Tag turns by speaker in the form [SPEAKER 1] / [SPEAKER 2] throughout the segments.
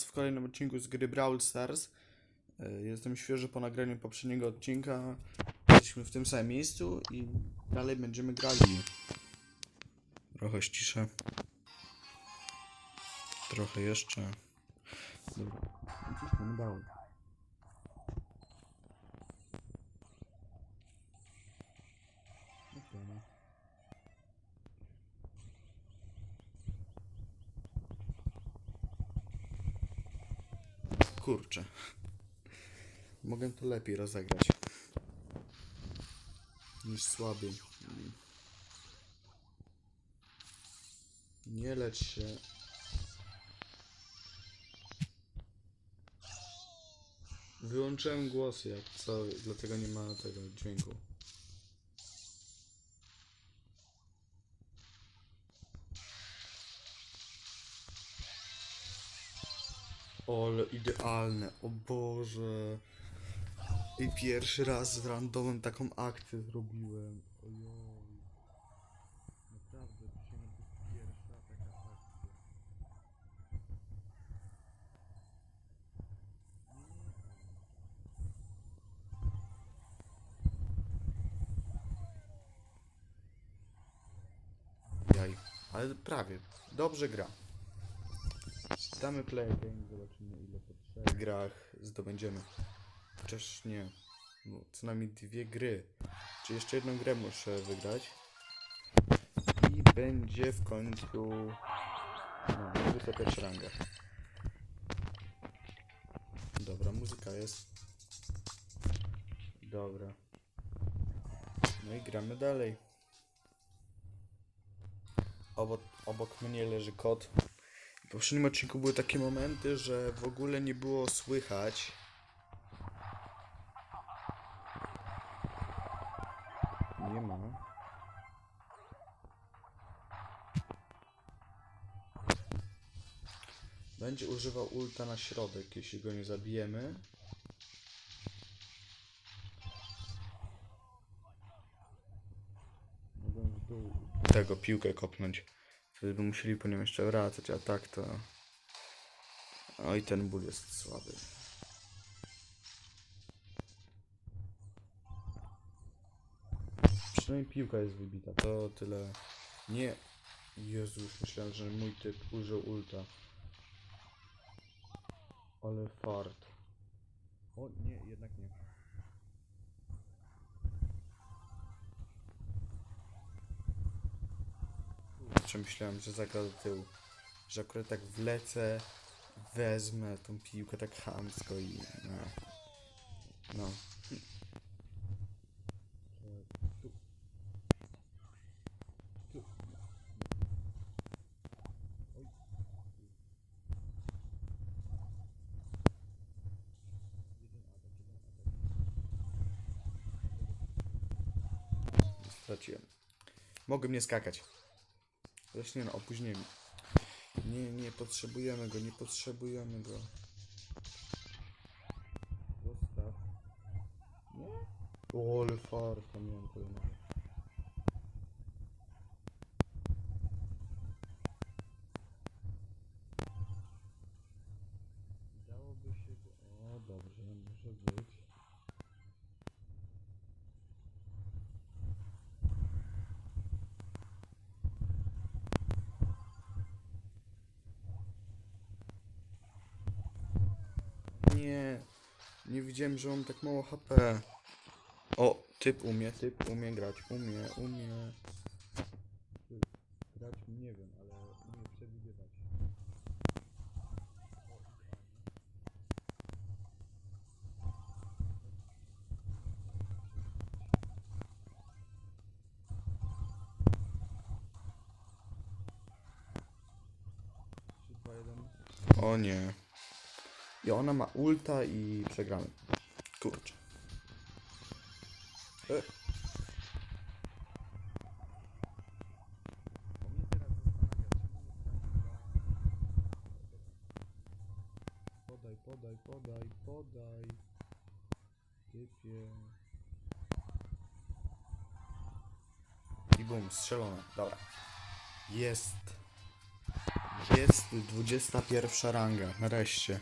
[SPEAKER 1] W kolejnym odcinku z gry Brawl Stars. E, Jestem świeży po nagraniu poprzedniego odcinka. Jesteśmy w tym samym miejscu i dalej będziemy grali. Trochę ściszę. Trochę jeszcze. Dobra. Brawl. Kurczę. Mogę to lepiej rozegrać. Niż słabiej. Nie lecz się. Wyłączyłem głos jak co, dlatego nie ma tego dźwięku. Ole, idealne, o Boże. I pierwszy raz z randomem taką akcję zrobiłem. Ojoj. Naprawdę, przysięgam, to jest pierwsza taka akcja. Jaj, ale prawie. Dobrze gra. Damy play game, zobaczymy ile po trzech grach zdobędziemy. Chociaż nie. No, co najmniej dwie gry. Czy jeszcze jedną grę muszę wygrać. I będzie w końcu. No, wysoka ranga. Dobra, muzyka jest. Dobra. No i gramy dalej. Obok, obok mnie leży kot. W poprzednim odcinku były takie momenty, że w ogóle nie było słychać. Nie ma. Będzie używał ulta na środek, jeśli go nie zabijemy. Mogę w tego piłkę kopnąć. Wtedy by musieli po nią jeszcze wracać, a tak to... Oj, ten ból jest słaby. Przynajmniej piłka jest wybita, to tyle. Nie. Jezus, myślałem, że mój typ użył ulta. Ale fart. O nie, jednak nie. Kurczę, myślałem, że zagra do tyłu. Że akurat tak wlecę, wezmę tą piłkę tak chamsko i... No. no. Straciłem. Mogę mnie skakać. Zresztą nie no, opóźnienie. Nie, nie potrzebujemy go, nie potrzebujemy go. Zostaw. Nie? O, ale farta miałem. Dałoby się go... O, dobrze, może być. Nie, nie widziałem, że mam tak mało HP. O, typ umie, typ umie grać, umie, umie. Grać nie wiem, ale umie przewidywać. O nie. I ona ma ulta i przegramy. Kurczę. E. Podaj, podaj, podaj, podaj. Typie. I bum, strzelona. Dobra. Jest. Jest 21 ranga, nareszcie.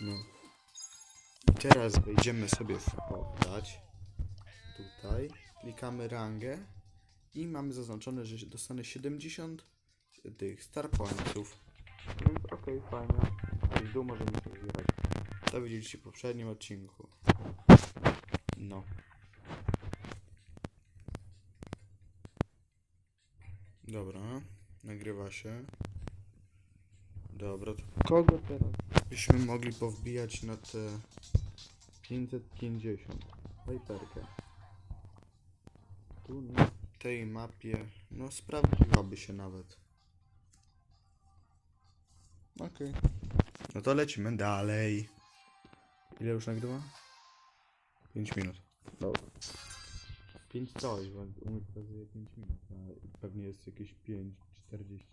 [SPEAKER 1] No. I teraz wejdziemy sobie w poddać. Tutaj. Klikamy rangę. I mamy zaznaczone, że dostanę 70 tych star pointsów. Więc okej, fajnie. A w dół możemy się zbierać. To widzieliście w poprzednim odcinku. No. Dobra, nagrywa się. Dobra, to kogo teraz byśmy mogli powbijać na te 550? Hyperkę. Tu na tej mapie, no sprawdziłaby się nawet. Okej. No to lecimy dalej. Ile już nagrywa? 5 minut. Dobra. 5 coś, bo u mnie pokazuje 5 minut, a pewnie jest jakieś 5, 40.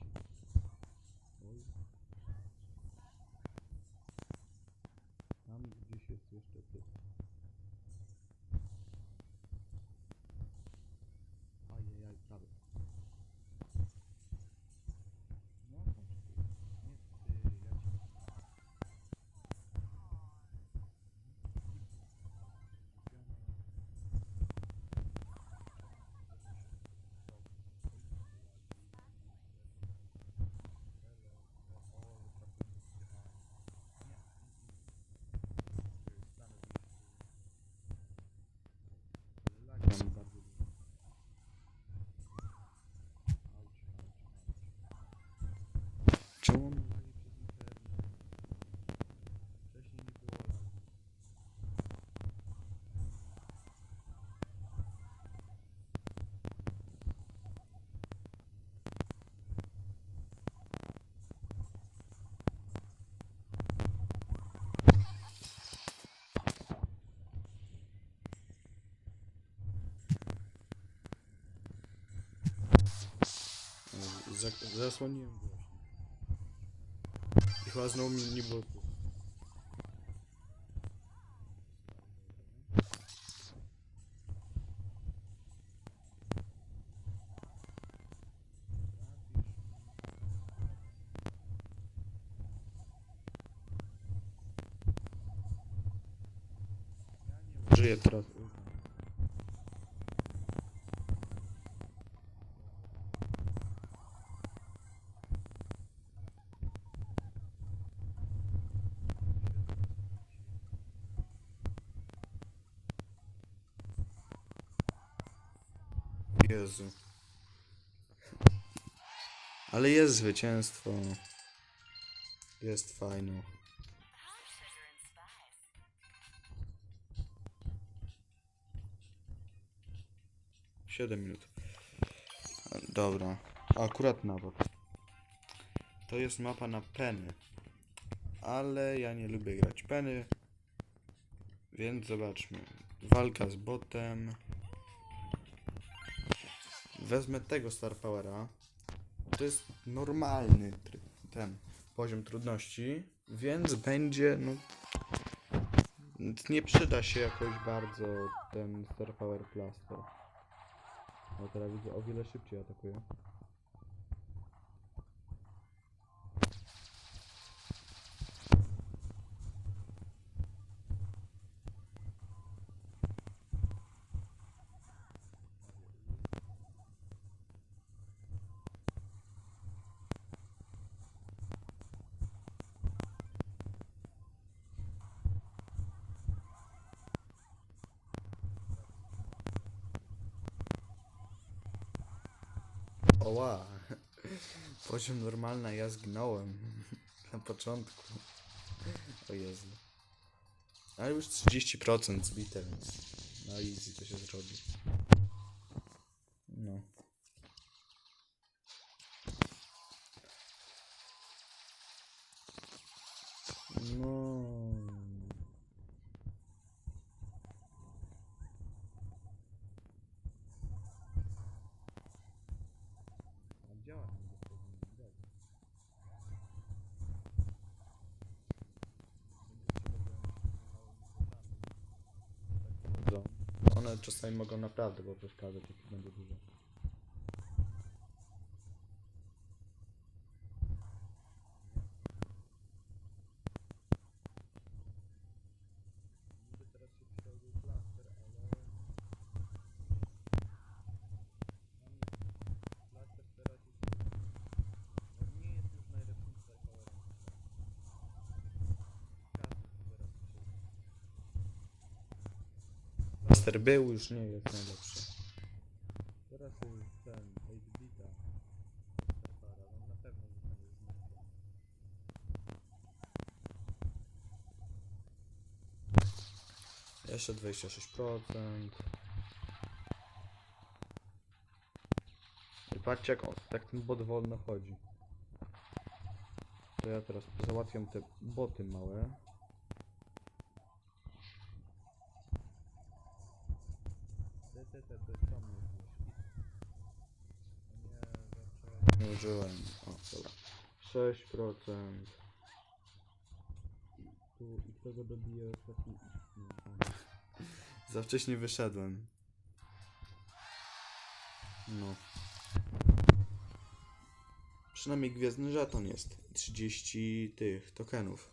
[SPEAKER 1] Mi nie było tu. Żyję teraz. Jezu. Ale jest zwycięstwo. Jest fajno. Siedem minut. Dobra. Akurat nawet. To jest mapa na peny. Ale ja nie lubię grać peny. Więc zobaczmy. Walka z botem. Wezmę tego Star Powera. To jest normalny ten poziom trudności, więc będzie, no. Nie przyda się jakoś bardzo ten Star Power Plaster. No teraz widzę o wiele szybciej atakuje. Oła. Poziom normalny, ja zginąłem. Na początku. O Jezu. Ale już 30% zbite, więc na easy to się zrobi. One czasami mogą naprawdę bo przeszkadzać, jak będzie dużo. Remaster był, już nie jest najlepszy. Teraz jest ten 8-bita. On na pewno zostanie wzmocniony. Jeszcze 26%. I patrzcie jak on, tak ten bot wolno chodzi. To ja teraz załatwiam te boty małe. Te, te, te, to jest tam nie Nie użyłem. O, dobra. 6%. Tu i kto go dobije ostatni? Nie, Za wcześnie wyszedłem. No. Przynajmniej gwiezdny żeton jest. 30 tych tokenów.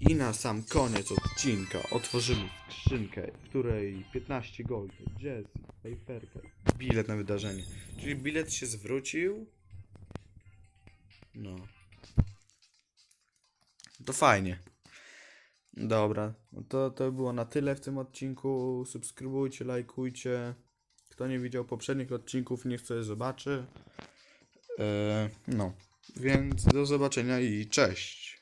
[SPEAKER 1] I na sam koniec odcinka otworzymy skrzynkę, w której 15 gold, jazz, paperkę, bilet na wydarzenie. Czyli bilet się zwrócił. No. To fajnie. Dobra, no to, to było na tyle w tym odcinku. Subskrybujcie, lajkujcie. Kto nie widział poprzednich odcinków, niech sobie zobaczy. E, no, więc do zobaczenia i cześć.